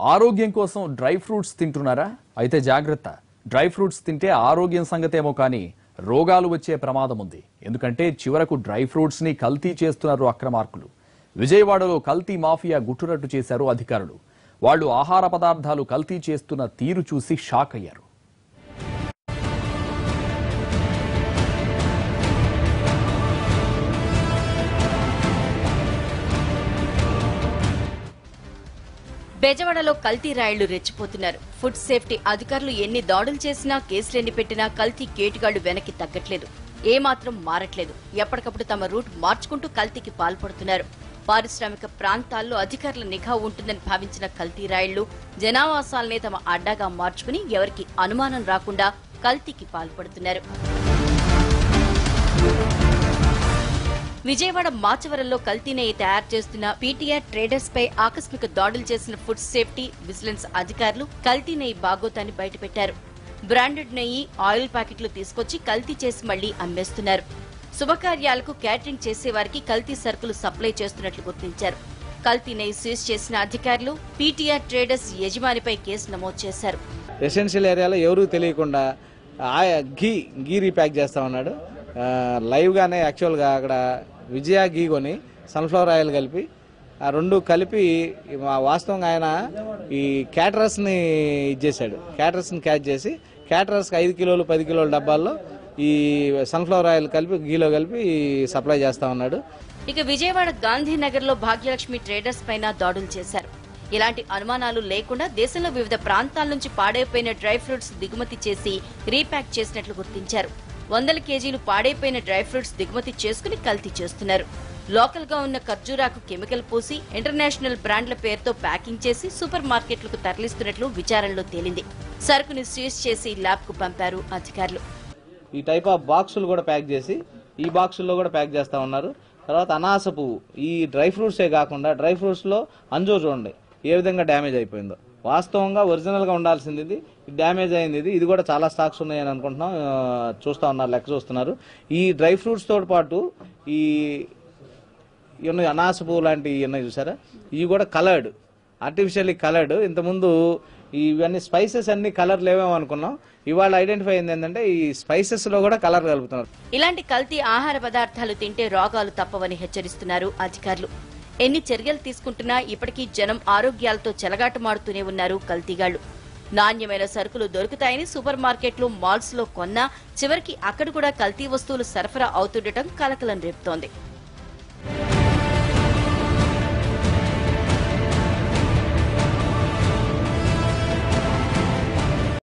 ఆరోగ్యం కోసం dry fruits తింటున్నారా? అయితే జాగ్రత్త. డ్రై ఫ్రూట్స్ తింటే ఆరోగ్యం సంగతేమో కానీ రోగాలు వచ్చే ప్రమాదం ఉంది. ఎందుకంటే చివరకు డ్రై ఫ్రూట్స్ని కల్తీ చేస్తున్నారు అక్రమార్కులు. విజయవాడలో కల్తీ మాఫియా గుట్టురట్టు చేశారు అధికారులు. వాళ్ళు ఆహార పదార్థాలు కల్తీ చేస్తున్న తీరు చూసి షాక్ అయ్యారు బెజవాడలో కల్తీ రాయిళ్ళు రెచ్చిపోతున్నారు. ఫుడ్ సేఫ్టీ అధికారులు ఎన్ని దాడులు చేసినా కేసులెన్ని పెట్టినా కల్తీ కేటుగాళ్ళు వెనక్కి తగ్గట్లేదు. ఏమాత్రం మారట్లేదు. ఎప్పటికప్పుడు తమ రూట్ మార్చుకుంటూ కల్తీకి పాల్పడుతున్నారు. పారిశ్రామిక ప్రాంతాల్లో అధికారుల నిఘా ఉంటుందని భావించిన కల్తీ రాయిళ్ళు జనావాసాలనే తమ అడ్డాగా మార్చుకుని ఎవరికి అనుమానం రాకుండా కల్తీకి పాల్పడుతున్నారు. విజయవాడ మాచవరంలో కల్తీ నెయ్యి తయారు చేస్తున్న పీటీఆర్ ట్రేడర్స్ పై ఆకస్మిక దాడులు చేసిన ఫుడ్ సేఫ్టీ విజిలెన్స్ అధికారులు కల్తీ నెయ్యి బాగోతాన్ని బయటపెట్టారు. బ్రాండెడ్ నెయ్యి ఆయిల్ ప్యాకెట్లు తీసుకొచ్చి కల్తీ చేసి మళ్ళీ అమ్మేస్తున్నారు. శుభకార్యాలకు క్యాటరింగ్ చేసేవారికి కల్తీ సరుకులు సప్లై చేస్తున్నట్లు గుర్తించారు. కల్తీ నెయ్యి సీజ్ చేసిన అధికారులు పీటీఆర్ ట్రేడర్స్ యజమానిపై కేసు నమోదు చేశారు. రెసిడెన్షియల్ ఏరియాలో ఎవరూ తెలియకుండా ఆయా గీ గీ రీప్యాక్ చేస్తా ఉన్నాడు లైవ్గానే యాక్చువల్గా అక్కడ విజయ గీ కొని సన్ఫ్లవర్ ఆయిల్ కలిపి ఆ రెండు కలిపి మా వాస్తవంగా ఆయన ఈ క్యాటరర్స్ని ఇచ్చేసాడు క్యాటరర్స్ని క్యాచ్ చేసి క్యాటరర్స్కి ఐదు కిలోలు పది కిలోల డబ్బాల్లో ఈ సన్ఫ్లవర్ ఆయిల్ కలిపి గీలో కలిపి సప్లై చేస్తా ఉన్నాడు. ఇక విజయవాడ గాంధీనగర్లో భాగ్యలక్ష్మి ట్రేడర్స్ పైన దాడులు చేశారు. ఇలాంటి అనుమానాలు లేకుండా దేశంలో వివిధ ప్రాంతాల నుంచి పాడైపోయిన డ్రై ఫ్రూట్స్ దిగుమతి చేసి రీప్యాక్ చేసినట్లు గుర్తించారు. వందల కేజీలు పాడైపోయిన డ్రై ఫ్రూట్స్ దిగుమతి చేసుకుని కల్తీ చేస్తున్నారు. లోకల్గా ఉన్న ఖర్జూరాకు కెమికల్ పోసి ఇంటర్నేషనల్ బ్రాండ్ల పేరుతో ప్యాకింగ్ చేసి సూపర్ మార్కెట్లకు తరలిస్తున్నట్లు విచారణలో తేలింది. సరుకుని సీజ్ చేసి ల్యాబ్కు పంపారు అధికారులు. ఈ టైప్ ఆఫ్ బాక్సులు కూడా ప్యాక్ చేసి ఈ బాక్సుల్లో కూడా ప్యాక్ చేస్తూ ఉన్నారు. తర్వాత అనాస పువ్వు ఈ డ్రై ఫ్రూట్సే కాకుండా డ్రై ఫ్రూట్స్లో అంజో చూడండి ఏ విధంగా డ్యామేజ్ అయిపోయిందో. వాస్తవంగా ఒరిజినల్గా ఉండాల్సింది ఇది. డ్యామేజ్ అయింది ఇది. ఇది కూడా చాలా స్టాక్స్ ఉన్నాయని అనుకుంటున్నాం. చూస్తూ చూస్తా ఉన్నారు లెక్క చూస్తున్నారు. ఈ డ్రై ఫ్రూట్స్తో పాటు ఈ ఇవి ఉన్నాయి అనాస పువ్వు లాంటివి ఉన్నాయి చూసారా? ఇవి కూడా కలర్డ్ ఆర్టిఫిషియల్లీ కలర్డ్ ఇంతకుముందు ఇవన్నీ స్పైసెస్ అన్ని కలర్ లేవేమో అనుకున్నాం. ఇవాళ ఐడెంటిఫై అయింది ఏంటంటే ఈ స్పైసెస్లో కూడా కలర్ కలుపుతున్నారు. ఇలాంటి కల్తీ ఆహార పదార్థాలు తింటే రోగాలు తప్పవని హెచ్చరిస్తున్నారు అధికారులు. ఎన్ని చర్యలు తీసుకుంటున్నా ఇప్పటికీ జనం ఆరోగ్యాలతో చెలగాటమాడుతూనే ఉన్నారు కల్తీగాళ్ళు నాణ్యమైన సరుకులు దొరుకుతాయని సూపర్ మార్కెట్లు మాల్స్లో కొన్నా చివరికి అక్కడ కూడా కల్తీ వస్తువులు సరఫరా అవుతుండటం కలకలం రేపుతోంది.